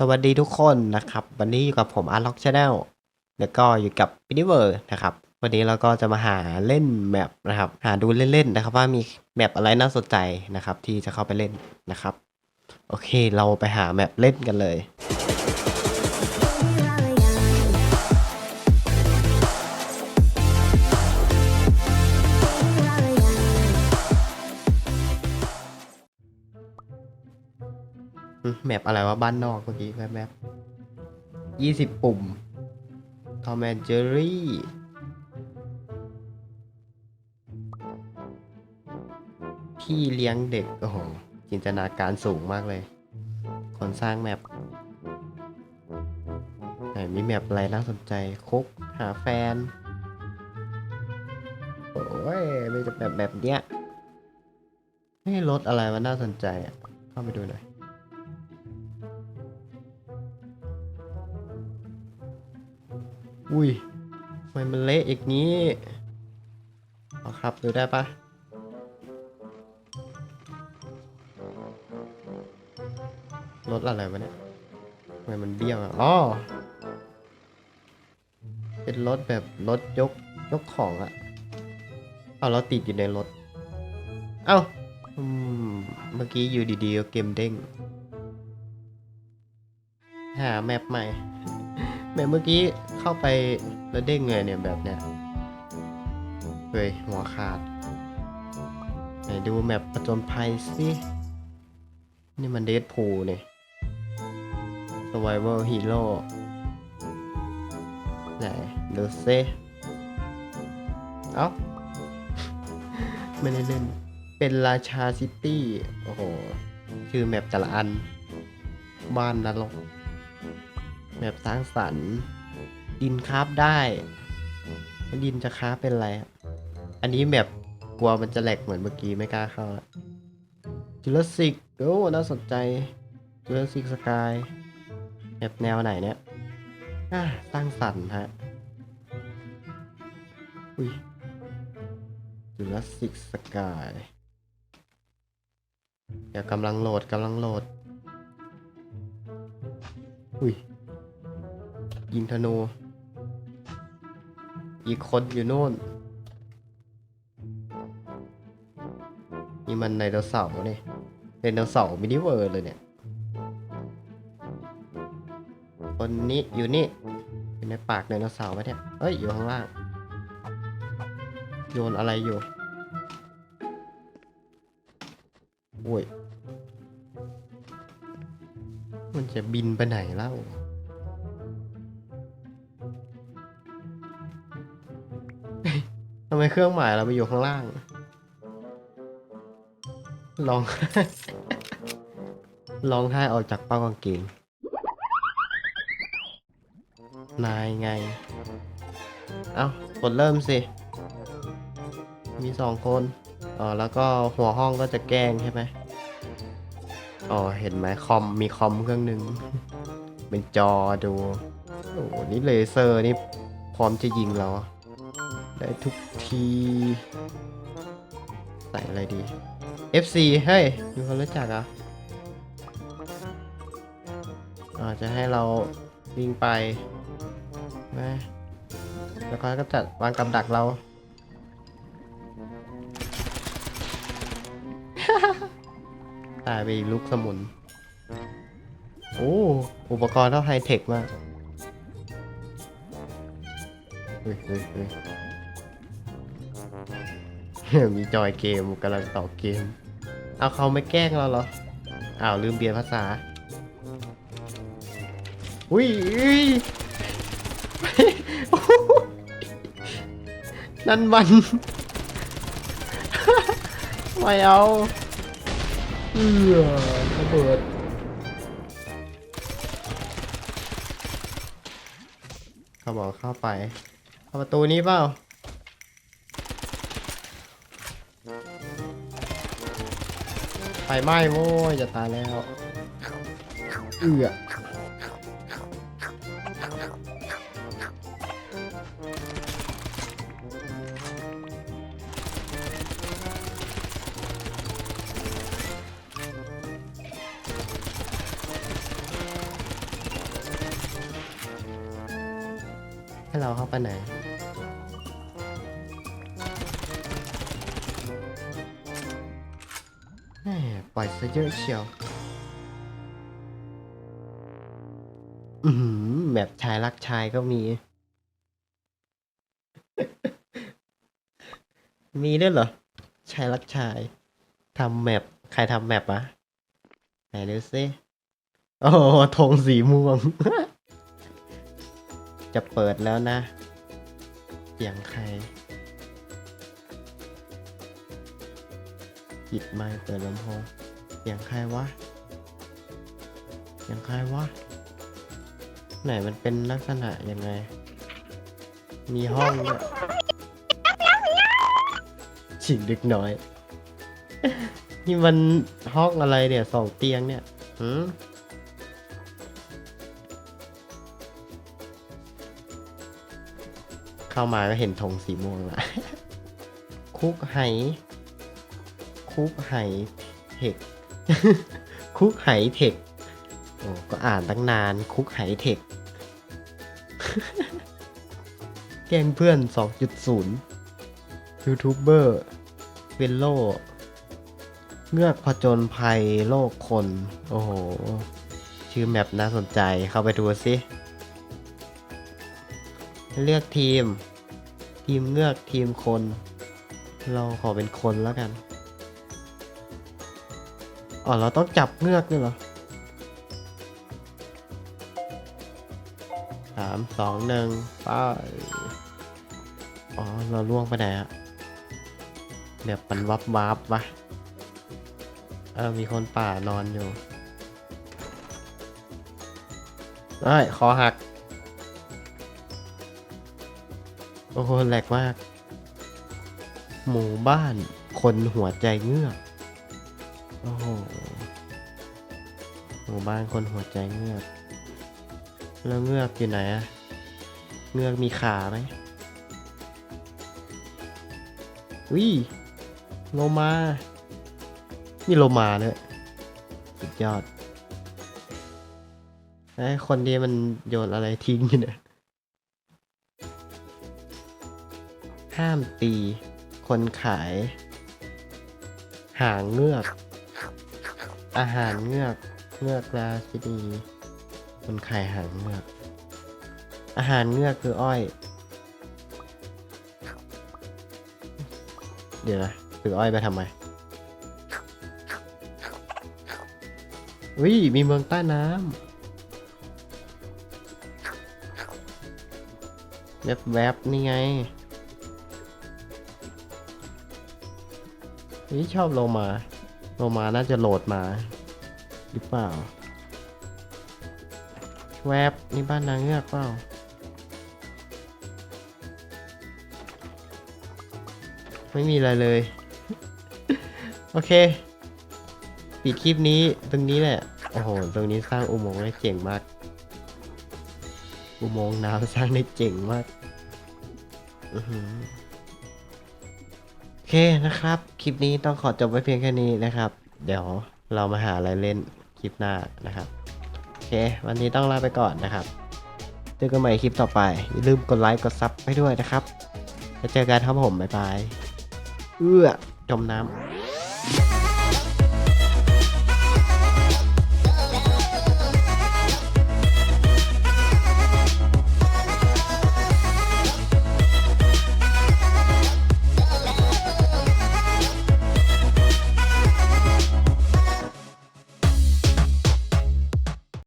สวัสดีทุกคนนะครับ วันนี้อยู่กับผมอาร์ล็อกชาแนลแล้วก็อยู่กับ p i n i v e r นะครับ วันนี้เราก็จะมาหาเล่นแมปนะครับ หาดูเล่นๆนะครับ ว่ามีแมปอะไรน่าสนใจนะครับ ที่จะเข้าไปเล่นนะครับ โอเค เราไปหาแมปเล่นกันเลย แมปอะไรวะบ้านนอกเมื่อกี้แมปแมปยี่สิบปุ่มทอมแอนเจอรี่พี่เลี้ยงเด็ก โอ้โห จินตนาการสูงมากเลย คนสร้างแมปไหนมีแมปอะไรน่าสนใจคุกหาแฟน โอ้ยไม่จะแบบแบบเนี้ยไม่รถอะไรมันน่าสนใจอะ เข้าไปดูหน่อย อุ้ยทำไมมันเละอย่างนี้เอาครับดูได้ปะรถอะไรวะเนี่ยทำไมมันเบี้ยวอะอ๋อเป็นรถแบบรถยกยกของอะเอาเราติดอยู่ในรถ เอ้าอืมเมื่อกี้อยู่ดีๆเกมเด้ง หาแมปใหม่แมปเมื่อกี้ เข้าไปแล้วเด้งไงเนี่ยแบบเนี้ยเฮ้ยหัวขาดไหนดูแมปประจนภัยสินี่มันเดดพูเนี่ย Survival Hero ไหนดูซิเอ้า ไม่ได้เล่น เป็นราชาซิตี้ โอ้โหชื่อแมปแต่ละอัน บ้านนรกแมปสร้างสรรค์ ดินคราฟได้ดินจะคราฟเป็นอะไรอะอันนี้แมปกลัวมันจะแหลกเหมือนเมื่อกี้ไม่กล้าเข้าจูเลสิกโอ้น่าสนใจจูเลสิกสกายแมปแนวไหนเนี่ยสร้างสรรค์ฮะอุ้ยจูเลสิกสกายเดี๋ยวกำลังโหลดกำลังโหลดอุ้ยยิงธนู อีกคนอยู่โน่น นี่มันไดโนเสาร์นี่ไดโนเสาร์มินิเวิร์เลยเนี่ย คนนี้อยู่นี่อยู่ในปากไดโนเสาร์ไหมเนี่ยเอ้ย อยู่ข้างล่าง โยนอะไรอยู่โอ้ย มันจะบินไปไหนเล่าำไมเครื่องหมายเราไปอยู่ข้างล่าง ลอง ลองท่ายออกจากเป้ากางเกง นายไง เอา้ากดเริ่มสิ มีสองคน อ๋อ แล้วก็หัวห้องก็จะแกล้งใช่ไหมอ๋อ เห็นไหมคอม มีคอมเครื่องหนึ่ง เป็นจอดู โอ้โหนี่เลเซอร์นี่พร้อมจะยิงเรา ได้ทุกที ใส่อะไรดี FC เฮ้ยมีคนรู้จักรอะอาจจะให้เราวิ่งไปนะแล้วก็ก็จัดวางกับดักเรา ตายไปลูกสมุน โอ้ อุปกรณ์เท่าไฮเทคมากเฮ้ยเฮ้ยเฮ้ย มีจอยเกมกำลังต่อเกม เอาเขาไม่แกล้งเราเหรอ อ้าวลืมเปลี่ยนภาษาอุ้ยอุ้ยนั่นมัน ไม่เอาเออระเบิดเขาบอกเข้าไปเข้าประตูนี้เปล่า ไฟไหม้โว้ยจะตายแล้วเอือให้เราเข้าไปไหนะเยอะเชียว อือหือแบบชายรักชายก็มี มีด้วยเหรอ ชายรักชายทำแมปใครทำแมปวะไหนดูซิโอ้โหธงสีม่วง จะเปิดแล้วนะเสียงใครปิดไมค์เปิดลำโพงเสียงใครวะเสียงใครวะ ไหนมันเป็นลักษณะยังไง มีห้องด้วยฉิงเด็กน้อย นี่มันห้องอะไรเนี่ยสองเตียงเนี่ยหืมเข้ามาก็เห็นธงสีม่วงละคุกไหคุกไหเทค คุกไหเทคโอ้ก็อ่านตั้งนานคุกไหเทคแกงเพื่อน 2.0 ยูทูบเบอร์เวนโลเงือกผจญภัยโลกคน โอ้โห ชื่อแมปน่าสนใจเข้าไปดูสิ เลือกทีม ทีมเงือกทีมคน เราขอเป็นคนแล้วกัน อ๋อ เราต้องจับเงือกด้วยเหรอสามสองหนึ่งไปอ๋อ เราล่วงไปไหนอะแบบมันวับวับวะเออมีคนป่านอนอยู่เอ้ยคอหัก โอ้โหแหลกมาก หมู่บ้านคนหัวใจเงือก โอ้โหหมู่บ้านคนหัวใจเงือก แล้วเงือกอยู่ไหนอะเงือกมีขาไหมวิโลมามีโลมาด้วยสุดยอดไอ้คนนี้มันโยนอะไรทิ้งอยู่เนี่ย ห้ามตี คนขาย หางเงือก อาหารเงือกเงือกราชินีคนไขายหางเงือก อาหารเงือกคืออ้อย เดี๋ยวนะถืออ้อยไปทำไมวิมีเมืองใต้น้ำแวบแวบนี่ไงนี่ชอบโลมา โลมาน่าจะโหลดมา หรือเปล่า แวบนี่บ้านนางเงือกเปล่าไม่มีอะไรเลย โอเค ปิดคลิปนี้ตรงนี้แหละ โอ้โห ตรงนี้สร้างอุโมงค์ได้เจ๋งมาก อุโมงค์น้ำสร้างได้เจ๋งมาก อือหือโอ เคนะครับ คลิปนี้ต้องขอจบไว้เพียงแค่นี้นะครับ เดี๋ยวเรามาหาอะไรเล่นคลิปหน้านะครับโอเค วันนี้ต้องลาไปก่อนนะครับเจอกันใหม่คลิปต่อไป อย่าลืมกดไลค์กดซับให้ด้วยนะครับแล้วเจอกันครับผมบ๊ายบายเอื้อจมน้ำ